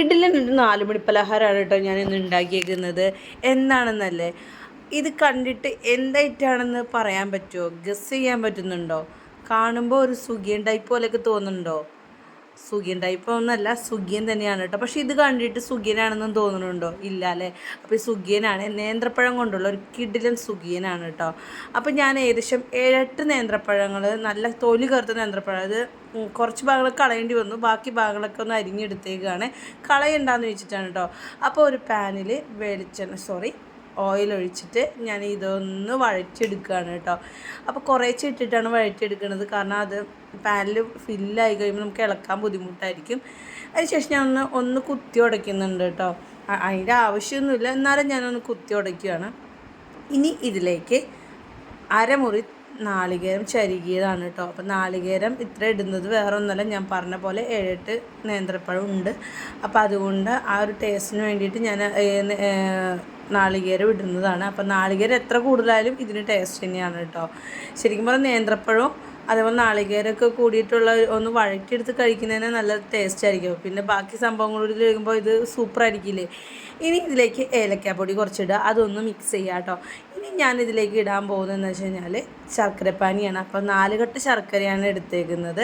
കിടിലൊരു നാല് മണി പലഹാരമാണ് കേട്ടോ ഞാൻ ഇന്ന് ഉണ്ടാക്കിയേക്കുന്നത്. എന്താണെന്നല്ലേ? ഇത് കണ്ടിട്ട് എന്തായിട്ടാണെന്ന് പറയാൻ പറ്റുമോ? ഗസ് ചെയ്യാൻ പറ്റുന്നുണ്ടോ? കാണുമ്പോൾ ഒരു സുഖിയുണ്ടായി പോലെയൊക്കെ തോന്നുന്നുണ്ടോ? സുഖിയൻ ടൈപ്പ് ഒന്നല്ല സുഖിയൻ തന്നെയാണ് കേട്ടോ. പക്ഷെ ഇത് കണ്ടിട്ട് സുഖിയനാണെന്നും തോന്നുന്നുണ്ടോ? ഇല്ല അല്ലേ? അപ്പോൾ ഈ സുഖിയനാണ് നേന്ത്രപ്പഴം കൊണ്ടുള്ള ഒരു കിഡിലൻ സുഖിയനാണ് കേട്ടോ. അപ്പോൾ ഞാൻ ഏകദേശം ഏഴെട്ട് നേന്ത്രപ്പഴങ്ങൾ നല്ല തൊലി കറുത്ത നേന്ത്രപ്പഴം അത് കുറച്ച് ഭാഗങ്ങൾ കളയേണ്ടി വന്നു. ബാക്കി ഭാഗങ്ങളൊക്കെ ഒന്ന് അരിഞ്ഞെടുത്തേക്കാണ്. കളയണ്ടെന്ന് വെച്ചിട്ടാണ് കേട്ടോ. അപ്പോൾ ഒരു പാനിൽ വെളിച്ചെണ്ണ സോറി ഓയിൽ ഒഴിച്ചിട്ട് ഞാൻ ഇതൊന്ന് വഴറ്റിയെടുക്കുകയാണ് കേട്ടോ. അപ്പോൾ കുറേശ്ശെ ഇട്ടിട്ടാണ് വഴറ്റിയെടുക്കുന്നത് കാരണം അത് പാനിൽ ഫില്ലായി കഴിയുമ്പോൾ നമുക്ക് ഇളക്കാൻ ബുദ്ധിമുട്ടായിരിക്കും. അതിനുശേഷം ഞാൻ ഒന്ന് ഒന്ന് കുത്തി ഉടയ്ക്കുന്നുണ്ട് കേട്ടോ. അതിന്റെ ആവശ്യമൊന്നുമില്ല. എന്നാലും ഞാനൊന്ന് കുത്തി ഉടയ്ക്കുകയാണ്. ഇനി ഇതിലേക്ക് അരമുറി നാളികേരം ചരുകിയതാണ് കേട്ടോ. അപ്പോൾ നാളികേരം ഇത്ര ഇടുന്നത് വേറെ ഒന്നല്ല ഞാൻ പറഞ്ഞ പോലെ ഏഴെട്ട് നേന്ത്രപ്പഴം ഉണ്ട്. അപ്പോൾ അതുകൊണ്ട് ആ ഒരു ടേസ്റ്റിന് വേണ്ടിയിട്ട് ഞാൻ നാളികേരം ഇടുന്നതാണ്. അപ്പം നാളികേരം എത്ര കൂടുതലായാലും ഇതിന് ടേസ്റ്റ് തന്നെയാണ് കേട്ടോ. ശരിക്കും പറഞ്ഞാൽ നേന്ത്രപ്പഴവും അതേപോലെ നാളികേരമൊക്കെ കൂടിയിട്ടുള്ള ഒന്ന് വഴറ്റിയെടുത്ത് കഴിക്കുന്നതിന് നല്ല ടേസ്റ്റ് ആയിരിക്കും. പിന്നെ ബാക്കി സംഭവങ്ങളിൽ കഴിക്കുമ്പോൾ ഇത് സൂപ്പർ ആയിരിക്കില്ലേ? ഇനി ഇതിലേക്ക് ഏലക്കാപ്പൊടി കുറച്ചിടുക. അതൊന്ന് മിക്സ് ചെയ്യുക കേട്ടോ. ഇനി ഞാൻ ഇതിലേക്ക് ഇടാൻ പോകുന്നതെന്ന് വെച്ച് കഴിഞ്ഞാൽ ശർക്കരപ്പാനിയാണ്. അപ്പോൾ നാല് കെട്ട് ശർക്കരയാണ് എടുത്തേക്കുന്നത്.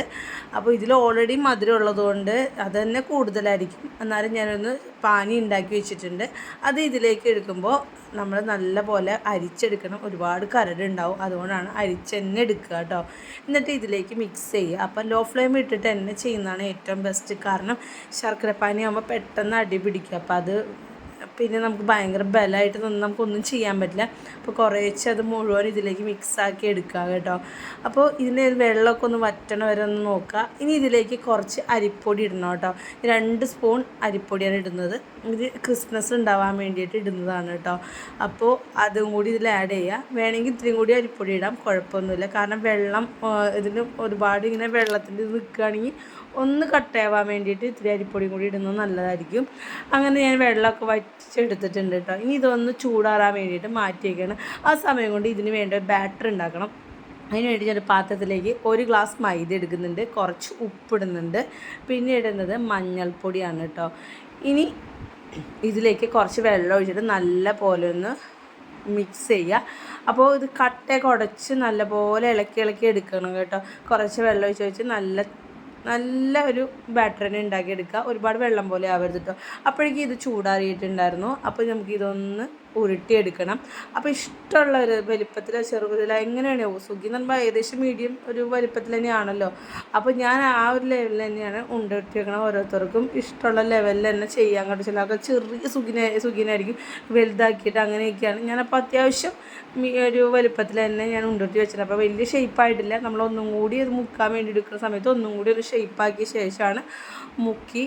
അപ്പോൾ ഇതിൽ ഓൾറെഡി മധുരം ഉള്ളതുകൊണ്ട് അത് തന്നെ കൂടുതലായിരിക്കും. എന്നാലും ഞാനൊന്ന് പാനി ഉണ്ടാക്കി വെച്ചിട്ടുണ്ട്. അത് ഇതിലേക്ക് എടുക്കുമ്പോൾ നമ്മൾ നല്ല പോലെ അരിച്ചെടുക്കണം. ഒരുപാട് കരടുണ്ടാവും അതുകൊണ്ടാണ് അരിച്ചെന്നെ എടുക്കുക കേട്ടോ. എന്നിട്ട് ഇതിലേക്ക് മിക്സ് ചെയ്യുക. അപ്പം ലോ ഫ്ലെയിം ഇട്ടിട്ട് എന്നെ ചെയ്യുന്നതാണ് ഏറ്റവും ബെസ്റ്റ് കാരണം ശർക്കരപ്പാനി ആകുമ്പോൾ പെട്ടെന്ന് അടി പിടിക്കുക അപ്പോൾ അത് പിന്നെ നമുക്ക് ഭയങ്കര ബലമായിട്ട് നിന്ന് നമുക്കൊന്നും ചെയ്യാൻ പറ്റില്ല. അപ്പോൾ കുറേശ്ശെ അത് മുഴുവൻ ഇതിലേക്ക് മിക്സാക്കി എടുക്കുക കേട്ടോ. അപ്പോൾ ഇതിന് വെള്ളമൊക്കെ ഒന്ന് വറ്റണ വരെ ഒന്ന് നോക്കുക. ഇനി ഇതിലേക്ക് കുറച്ച് അരിപ്പൊടി ഇടണം കേട്ടോ. രണ്ട് സ്പൂൺ അരിപ്പൊടിയാണ് ഇടുന്നത്. ഇത് ക്രിസ്മസ് ഉണ്ടാവാൻ വേണ്ടിയിട്ട് ഇടുന്നതാണ് കേട്ടോ. അപ്പോൾ അതും കൂടി ഇതിൽ ആഡ് ചെയ്യുക. വേണമെങ്കിൽ ഇത്രയും കൂടി അരിപ്പൊടി ഇടാം. കുഴപ്പമൊന്നുമില്ല. കാരണം വെള്ളം ഇതിന് ഒരുപാട് ഇങ്ങനെ വെള്ളത്തിന്റെ നിൽക്കുകയാണെങ്കിൽ ഒന്ന് കട്ടയാവാൻ വേണ്ടിയിട്ട് ഇത്തിരി അരിപ്പൊടിയും കൂടി ഇടുന്നത് നല്ലതായിരിക്കും. അങ്ങനെ ഞാൻ വെള്ളമൊക്കെ വറ്റിച്ചെടുത്തിട്ടുണ്ട് കേട്ടോ. ഇനി ഇതൊന്ന് ചൂടാറാൻ വേണ്ടിയിട്ട് മാറ്റി വയ്ക്കണം ആ സമയം കൊണ്ട് ഇതിന് വേണ്ട ബാറ്റർ ഉണ്ടാക്കണം. അതിന് വേണ്ടി ഞാൻ പാത്രത്തിലേക്ക് ഒരു ഗ്ലാസ് മൈദ എടുക്കുന്നുണ്ട്. കുറച്ച് ഉപ്പിടുന്നുണ്ട് പിന്നെ ഇടുന്നത് മഞ്ഞൾപ്പൊടിയാണ് കേട്ടോ. ഇനി ഇതിലേക്ക് കുറച്ച് വെള്ളം ഒഴിച്ചിട്ട് നല്ല പോലെ ഒന്ന് മിക്സ് ചെയ്യുക. അപ്പോൾ ഇത് കട്ടയൊക്കെ ഉടച്ച് നല്ലപോലെ ഇളക്കി ഇളക്കി എടുക്കണം കേട്ടോ. കുറച്ച് വെള്ളം ഒഴിച്ച് വെച്ച് നല്ല നല്ല ഒരു ബാറ്റർ തന്നെ ഉണ്ടാക്കിയെടുക്കുക. ഒരുപാട് വെള്ളം പോലെ ആവരുത് കേട്ടോ അപ്പോഴേക്കും ഇത് ചൂടാറിയിട്ടുണ്ടായിരുന്നു. അപ്പോൾ നമുക്ക് ഇതൊന്ന് ഉരുട്ടിയെടുക്കണം. അപ്പോൾ ഇഷ്ടമുള്ള ഒരു വലിപ്പത്തിലോ ചെറുതിലോ എങ്ങനെയാണ്? സുഖി എന്ന് പറയുമ്പോൾ ഏകദേശം മീഡിയം ഒരു വലിപ്പത്തിൽ തന്നെയാണല്ലോ. അപ്പോൾ ഞാൻ ആ ഒരു ലെവലിൽ തന്നെയാണ് ഉരുട്ടിയെടുക്കണം ഓരോരുത്തർക്കും. ഇഷ്ടമുള്ള ലെവലിൽ തന്നെ ചെയ്യാൻ കേട്ടോ ചിലർക്ക് ചെറിയ സുഖിനെ സുഖിനായിരിക്കും വലുതാക്കിയിട്ട് അങ്ങനെയൊക്കെയാണ്. ഞാനപ്പോൾ അത്യാവശ്യം ഒരു വലിപ്പത്തിൽ തന്നെ ഞാൻ ഉണ്ടുട്ടി വെച്ചത് അപ്പോൾ വലിയ ഷേപ്പായിട്ടില്ല നമ്മൾ ഒന്നും കൂടി അത് മുക്കാൻ വേണ്ടി എടുക്കുന്ന സമയത്ത് ഒന്നും കൂടി ഒരു ഷേപ്പാക്കിയ ശേഷമാണ് മുക്കി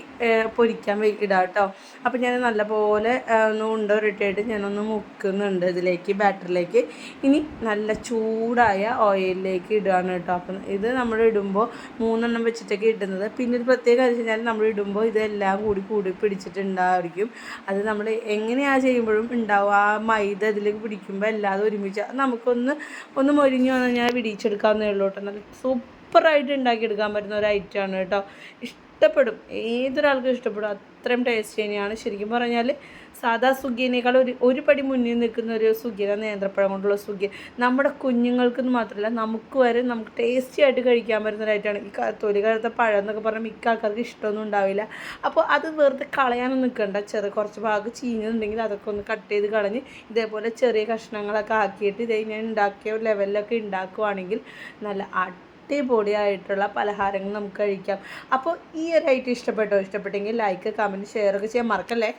പൊരിക്കാൻ ഇടുക കേട്ടോ അപ്പോൾ ഞാൻ നല്ലപോലെ ഒന്ന് ഉണ്ട ഉരുട്ടിയിട്ട് ഞാനൊന്ന് മുക്കുന്നുണ്ട് ഇതിലേക്ക് ബാറ്ററിലേക്ക് ഇനി നല്ല ചൂടായ ഓയിലിലേക്ക് ഇടുകയാണ് കേട്ടോ. അപ്പം ഇത് നമ്മൾ ഇടുമ്പോൾ മൂന്നെണ്ണം വെച്ചിട്ടൊക്കെ ഇടുന്നത്. പിന്നെ ഒരു പ്രത്യേക കാര്യം കഴിഞ്ഞാൽ നമ്മൾ ഇടുമ്പോൾ ഇതെല്ലാം കൂടി കൂടി പിടിച്ചിട്ടുണ്ടായിരിക്കും. അത് നമ്മൾ എങ്ങനെയാണ് ചെയ്യുമ്പോഴും ഉണ്ടാവും. ആ മൈദ ഇതിലേക്ക് പിടിക്കുമ്പോൾ എല്ലാതും ഒരുമിച്ച് നമുക്കൊന്ന് ഒന്ന് മൊരിഞ്ഞു വന്നു കഴിഞ്ഞാൽ പിടിച്ചെടുക്കാവുന്നേ ഉള്ളൂ കേട്ടോ. നല്ല സൂപ്പറായിട്ട് ഉണ്ടാക്കിയെടുക്കാൻ പറ്റുന്ന ഒരു ഐറ്റമാണ് കേട്ടോ. ഇഷ്ടപ്പെടും. ഏതൊരാൾക്കും ഇഷ്ടപ്പെടും. അത്രയും ടേസ്റ്റ് തന്നെയാണ്. ശരിക്കും പറഞ്ഞാൽ സാധാ സുഗിയനേക്കാൾ ഒരു ഒരു പടി മുന്നിൽ നിൽക്കുന്ന ഒരു സുഗിയന നേന്ത്രപ്പഴം കൊണ്ടുള്ള സുഖിയ. നമ്മുടെ കുഞ്ഞുങ്ങൾക്കെന്ന് മാത്രമല്ല നമുക്ക് വരെ നമുക്ക് ടേസ്റ്റി ആയിട്ട് കഴിക്കാൻ പറ്റുന്നതായിട്ടാണ് ഈ തൊലി കറുത്ത പഴം എന്നൊക്കെ പറഞ്ഞാൽ മിക്ക ആൾക്കാർക്ക് ഇഷ്ടമൊന്നും ഉണ്ടാവില്ല. അപ്പോൾ അത് വെറുതെ കളയാനൊന്നും നിൽക്കണ്ട. ചെറിയ കുറച്ച് ഭാഗം ചീഞ്ഞുണ്ടെങ്കിൽ അതൊക്കെ ഒന്ന് കട്ട് ചെയ്ത് കളഞ്ഞ് ഇതേപോലെ ചെറിയ കഷ്ണങ്ങളൊക്കെ ആക്കിയിട്ട് ഇതേ ഞാൻ ഉണ്ടാക്കിയ ലെവലിലൊക്കെ ഉണ്ടാക്കുവാണെങ്കിൽ നല്ല അടിപൊളിയായിട്ടുള്ള പലഹാരങ്ങൾ നമുക്ക് കഴിക്കാം. അപ്പോൾ ഈ ഒരു ഐറ്റം ഇഷ്ടപ്പെട്ടോ? ഇഷ്ടപ്പെട്ടെങ്കിൽ ലൈക്ക് കമന്റ് ഷെയർ ഒക്കെ ചെയ്യാൻ മറക്കല്ലേ?